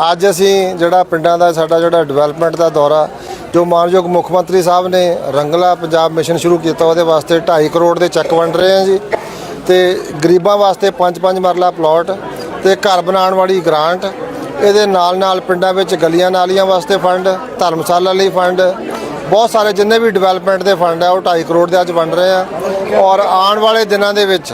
ਅੱਜ ਅਸੀਂ ਜਿਹੜਾ ਪਿੰਡਾਂ ਦਾ ਸਾਡਾ ਜਿਹੜਾ ਡਿਵੈਲਪਮੈਂਟ ਦਾ ਦੌਰਾ, ਜੋ ਮਾਨਯੋਗ ਮੁੱਖ ਮੰਤਰੀ ਸਾਹਿਬ ਨੇ ਰੰਗਲਾ ਪੰਜਾਬ ਮਿਸ਼ਨ ਸ਼ੁਰੂ ਕੀਤਾ, ਉਹਦੇ ਵਾਸਤੇ 2.5 ਕਰੋੜ ਦੇ ਚੈੱਕ ਵੰਡ ਰਹੇ ਹਾਂ ਜੀ। ਤੇ ਗਰੀਬਾਂ ਵਾਸਤੇ 5-5 ਮਰਲਾ ਪਲਾਟ ਤੇ ਘਰ ਬਣਾਉਣ ਵਾਲੀ ਗ੍ਰਾਂਟ ਇਹਦੇ ਨਾਲ ਨਾਲ ਪਿੰਡਾਂ ਵਿੱਚ ਗਲੀਆਂ ਨਾਲੀਆਂ ਵਾਸਤੇ ਫੰਡ ਧਰਮਸ਼ਾਲਾ ਲਈ ਫੰਡ ਬਹੁਤ ਸਾਰੇ ਜਿੰਨੇ ਵੀ ਡਿਵੈਲਪਮੈਂਟ ਦੇ ਫੰਡ ਆ, ਉਹ 2.5 ਕਰੋੜ ਦੇ ਅੱਜ ਵੰਡ ਰਹੇ ਆ ਔਰ ਆਉਣ ਵਾਲੇ ਦਿਨਾਂ ਦੇ ਵਿੱਚ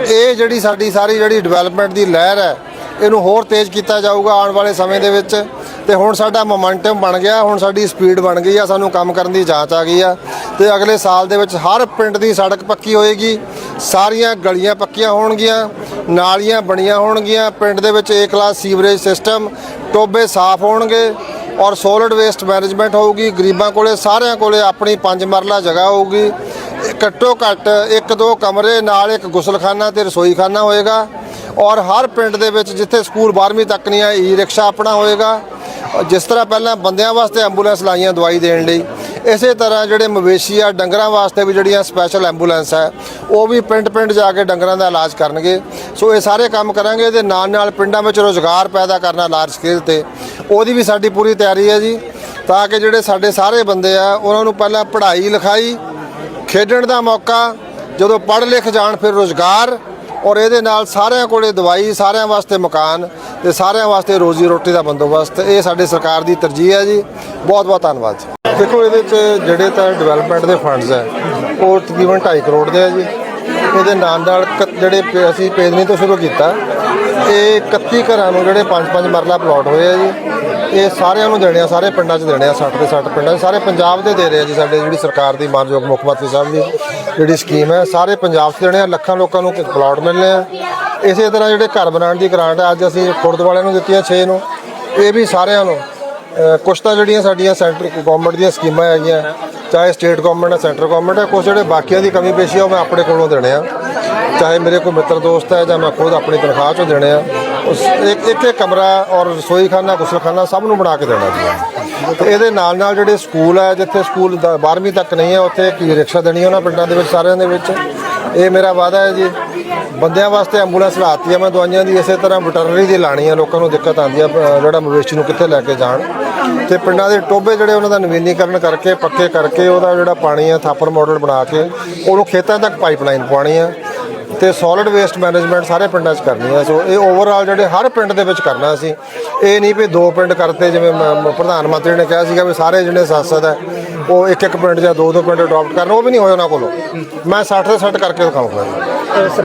ਇਹ ਜਿਹੜੀ ਸਾਡੀ ਸਾਰੀ ਜਿਹੜੀ ਡਿਵੈਲਪਮੈਂਟ ਦੀ ਲਹਿਰ ਹੈ ਇਹਨੂੰ ਹੋਰ ਤੇਜ਼ ਕੀਤਾ ਜਾਊਗਾ ਆਉਣ ਵਾਲੇ ਸਮੇਂ ਦੇ ਵਿੱਚ। ਤੇ ਹੁਣ ਸਾਡਾ ਮੋਮੈਂਟਮ ਬਣ ਗਿਆ, ਹੁਣ ਸਾਡੀ ਸਪੀਡ ਬਣ ਗਈ ਆ, ਸਾਨੂੰ ਕੰਮ ਕਰਨ ਦੀ ਜਾਂਚ ਆ ਗਈ ਆ। ਤੇ ਅਗਲੇ ਸਾਲ ਦੇ ਵਿੱਚ ਹਰ ਪਿੰਡ ਦੀ ਸੜਕ ਪੱਕੀ ਹੋਏਗੀ, ਸਾਰੀਆਂ ਗਲੀਆਂ ਪੱਕੀਆਂ ਹੋਣਗੀਆਂ, ਨਾਲੀਆਂ ਬਣੀਆਂ ਹੋਣਗੀਆਂ, ਪਿੰਡ ਦੇ ਵਿੱਚ ਏ ਕਲਾਸ ਸੀਵਰੇਜ ਸਿਸਟਮ ਟੋਬੇ ਸਾਫ਼ ਹੋਣਗੇ ਔਰ ਸੋਲਿਡ ਵੇਸਟ ਮੈਨੇਜਮੈਂਟ ਹੋਊਗੀ, ਗਰੀਬਾਂ ਕੋਲੇ, ਸਾਰਿਆਂ ਕੋਲੇ ਆਪਣੀ ਪੰਜ ਮਰਲਾ ਜਗ੍ਹਾ ਹੋਊਗੀ। ਘੱਟੋ ਘੱਟ ਇੱਕ ਦੋ ਕਮਰੇ, ਨਾਲ ਇੱਕ ਗੁਸਲਖਾਨਾ ਤੇ ਰਸੋਈਖਾਨਾ ਹੋਏਗਾ। ਔਰ ਹਰ ਪਿੰਡ ਦੇ ਵਿੱਚ ਜਿੱਥੇ ਸਕੂਲ 12ਵੀਂ ਤੱਕ ਨਹੀਂ ਹੈ ਈ ਰਿਕਸ਼ਾ ਆਪਣਾ ਹੋਏਗਾ, ਜਿਸ ਤਰ੍ਹਾਂ ਪਹਿਲਾਂ ਬੰਦਿਆਂ ਵਾਸਤੇ ਐਂਬੂਲੈਂਸ ਲਾਈਆਂ ਦਵਾਈ ਦੇਣ ਲਈ, ਇਸੇ ਤਰ੍ਹਾਂ ਜਿਹੜੇ ਮਵੇਸ਼ੀ ਆ, ਡੰਗਰਾਂ ਵਾਸਤੇ ਵੀ ਜਿਹੜੀਆਂ ਸਪੈਸ਼ਲ ਐਂਬੂਲੈਂਸ ਹੈ ਉਹ ਵੀ ਪਿੰਡ ਪਿੰਡ ਜਾ ਕੇ ਡੰਗਰਾਂ ਦਾ ਇਲਾਜ ਕਰਨਗੇ। ਸੋ ਇਹ ਸਾਰੇ ਕੰਮ ਕਰਾਂਗੇ ਇਹਦੇ ਨਾਲ ਨਾਲ ਪਿੰਡਾਂ ਵਿੱਚ ਰੋਜ਼ਗਾਰ ਪੈਦਾ ਕਰਨਾ ਲਾਰਜ ਸਕੇਲ ਤੇ, ਉਹਦੀ ਵੀ ਸਾਡੀ ਪੂਰੀ ਤਿਆਰੀ ਹੈ ਜੀ, ਤਾਂ ਕਿ ਜਿਹੜੇ ਸਾਡੇ ਸਾਰੇ ਬੰਦੇ ਆ, ਉਹਨਾਂ ਨੂੰ ਪਹਿਲਾਂ ਪੜ੍ਹਾਈ ਲਿਖਾਈ ਖੇਡਣ ਦਾ ਮੌਕਾ, ਜਦੋਂ ਪੜ੍ਹ ਲਿਖ ਜਾਣ ਫਿਰ ਰੋਜ਼ਗਾਰ ਔਰ ਇਹਦੇ ਨਾਲ ਸਾਰਿਆਂ ਕੋਲੇ ਦਵਾਈ, ਸਾਰਿਆਂ ਵਾਸਤੇ ਮਕਾਨ ਤੇ ਸਾਰਿਆਂ ਵਾਸਤੇ ਰੋਜ਼ੀ ਰੋਟੀ ਦਾ ਬੰਦੋਬਸਤ, ਇਹ ਸਾਡੇ ਸਰਕਾਰ ਦੀ ਤਰਜੀਹ ਹੈ ਜੀ। ਬਹੁਤ ਬਹੁਤ ਧੰਨਵਾਦ ਜੀ। ਦੇਖੋ, ਇਹਦੇ ਚ ਜਿਹੜੇ ਤਾਂ ਡਿਵੈਲਪਮੈਂਟ ਦੇ ਫੰਡਸ ਹੈ, ਉਹ ਤਕਰੀਬਨ 2.5 ਕਰੋੜ ਦੇ ਹੈ ਜੀ। ਇਹਦੇ ਨਾਲ ਨਾਲ ਕ- ਜਿਹੜੇ ਪ- ਅਸੀਂ ਪੇਦਨੀ ਤੋਂ ਸ਼ੁਰੂ ਕੀਤਾ ਇਹ 31 ਘਰਾਂ ਨੂੰ ਜਿਹੜੇ 5-5 ਮਰਲਾ ਪਲਾਟ ਹੋਏ ਆ ਜੀ। ਇਹ ਸਾਰਿਆਂ ਨੂੰ ਦੇਣੇ ਆ ਸਾਰੇ ਪਿੰਡਾਂ 'ਚ ਦੇਣੇ ਆ 60 ਦੇ 60 ਪਿੰਡਾਂ 'ਚ। ਸਾਰੇ ਪੰਜਾਬ ਦੇ ਦੇ ਰਹੇ ਆ ਜੀ ਸਾਡੇ ਜਿਹੜੀ ਸਰਕਾਰ ਦੀ ਮਾਨਯੋਗ ਮੁੱਖ ਮੰਤਰੀ ਸਾਹਿਬ ਦੀ ਜਿਹੜੀ ਸਕੀਮ ਹੈ ਸਾਰੇ ਪੰਜਾਬ 'ਚ ਦੇਣੇ ਆ ਲੱਖਾਂ ਲੋਕਾਂ ਨੂੰ ਪਲਾਟ ਮਿਲਣੇ ਆ। ਇਸੇ ਤਰ੍ਹਾਂ ਜਿਹੜੇ ਘਰ ਬਣਾਉਣ ਦੀ ਗ੍ਰਾਂਟ ਹੈ ਅੱਜ ਅਸੀਂ ਖੁਰਦ ਵਾਲਿਆਂ ਨੂੰ ਦਿੱਤੀਆਂ 6 ਨੂੰ। ਇਹ ਵੀ ਸਾਰਿਆਂ ਨੂੰ ਅ, ਕੁਛ ਤਾਂ ਜਿਹੜੀਆਂ ਸਾਡੀਆਂ ਸੈਂਟਰ ਗਵਰਨਮੈਂਟ ਦੀਆਂ ਸਕੀਮਾਂ ਹੈਗੀਆਂ ਚਾਹੇ ਸਟੇਟ ਗਵਰਨਮੈਂਟ ਹੈ ਸੈਂਟਰ ਗਵਰਨਮੈਂਟ ਹੈ, ਕੁਛ ਜਿਹੜੇ ਬਾਕੀਆਂ ਦੀ ਕਮੀ ਪੇਸ਼ੀ ਆ, ਉਹ ਮੈਂ ਆਪਣੇ ਕੋਲੋਂ ਦੇਣੇ ਆ। ਚਾਹੇ ਮੇਰੇ ਕੋਈ ਮਿੱਤਰ ਦੋਸਤ ਹੈ ਜਾਂ ਮੈਂ ਖੁਦ ਆਪਣੀ ਤਨਖਾਹ ਚੋਂ ਦੇਣੇ ਆ, ਉਸ ਇੱਕ ਇੱਕ ਕਮਰਾ ਔਰ ਰਸੋਈਖਾਨਾ, ਗੁਸਲਖਾਨਾ ਸਭ ਨੂੰ ਬਣਾ ਕੇ ਦੇਣਾ ਜੀ। ਤੇ ਇਹਦੇ ਨਾਲ ਨਾਲ ਜਿਹੜੇ ਸਕੂਲ ਹੈ, ਜਿੱਥੇ ਸਕੂਲ 12ਵੀਂ ਤੱਕ ਨਹੀਂ ਹੈ, ਉੱਥੇ ਕੀ ਰਿਕਸ਼ਾ ਦੇਣੀ ਉਹਨਾਂ ਪਿੰਡਾਂ ਦੇ ਵਿੱਚ, ਸਾਰਿਆਂ ਦੇ ਵਿੱਚ। ਇਹ ਮੇਰਾ ਵਾਅਦਾ ਹੈ ਜੀ। ਬੰਦਿਆਂ ਵਾਸਤੇ ਐਂਬੂਲੈਂਸ ਲਾਤੀ ਹੈ ਮੈਂ ਦਵਾਈਆਂ ਦੀ ਇਸੇ ਤਰ੍ਹਾਂ ਵਟਰਨਰੀ ਦੀ ਲਾਣੀ ਆ, ਲੋਕਾਂ ਨੂੰ ਦਿੱਕਤ ਆਉਂਦੀ ਹੈ ਜਿਹੜਾ ਮਵੇਸ਼ੀ ਨੂੰ ਕਿੱਥੇ ਲੈ ਕੇ ਜਾਣ। ਤੇ ਪਿੰਡਾਂ ਦੇ ਟੋਬੇ ਜਿਹੜੇ ਉਹਨਾਂ ਦਾ ਨਵੀਨੀਕਰਨ ਕਰਕੇ, ਪੱਕੇ ਕਰਕੇ ਉਹਦਾ ਜਿਹੜਾ ਪਾਣੀ ਆ ਥਾਪਰ ਮਾਡਲ ਬਣਾ ਕੇ, ਉਹਨੂੰ ਖੇਤਾਂ ਤੱਕ ਪਾਈਪਲਾਈਨ ਪਾਉਣੀ ਆ। ਤੇ ਸੋਲਿਡ ਵੇਸਟ ਮੈਨੇਜਮੈਂਟ ਸਾਰੇ ਪਿੰਡਾਂ 'ਚ ਕਰਨੀ ਹੈ ਸੋ ਇਹ ਓਵਰਆਲ ਜਿਹੜੇ ਹਰ ਪਿੰਡ ਦੇ ਵਿੱਚ ਕਰਨਾ ਸੀ। ਇਹ ਨਹੀਂ ਵੀ ਦੋ ਪਿੰਡ ਕਰਤੇ, ਜਿਵੇਂ ਮ- ਪ੍ਰਧਾਨ ਮੰਤਰੀ ਨੇ ਕਿਹਾ ਸੀਗਾ ਵੀ ਸਾਰੇ ਜਿਹੜੇ ਸੰਸਦ ਹੈ ਉਹ ਇੱਕ ਇੱਕ ਪਿੰਡ ਜਾਂ ਦੋ ਦੋ ਪਿੰਡ ਅਡਾਪਟ ਕਰਨ, ਉਹ ਵੀ ਨਹੀਂ ਹੋਏ ਉਹਨਾਂ ਕੋਲੋਂ। ਮੈਂ 60 ਦੇ 60 ਕਰਕੇ ਦਿਖਾਊਂਗਾ ਜੀ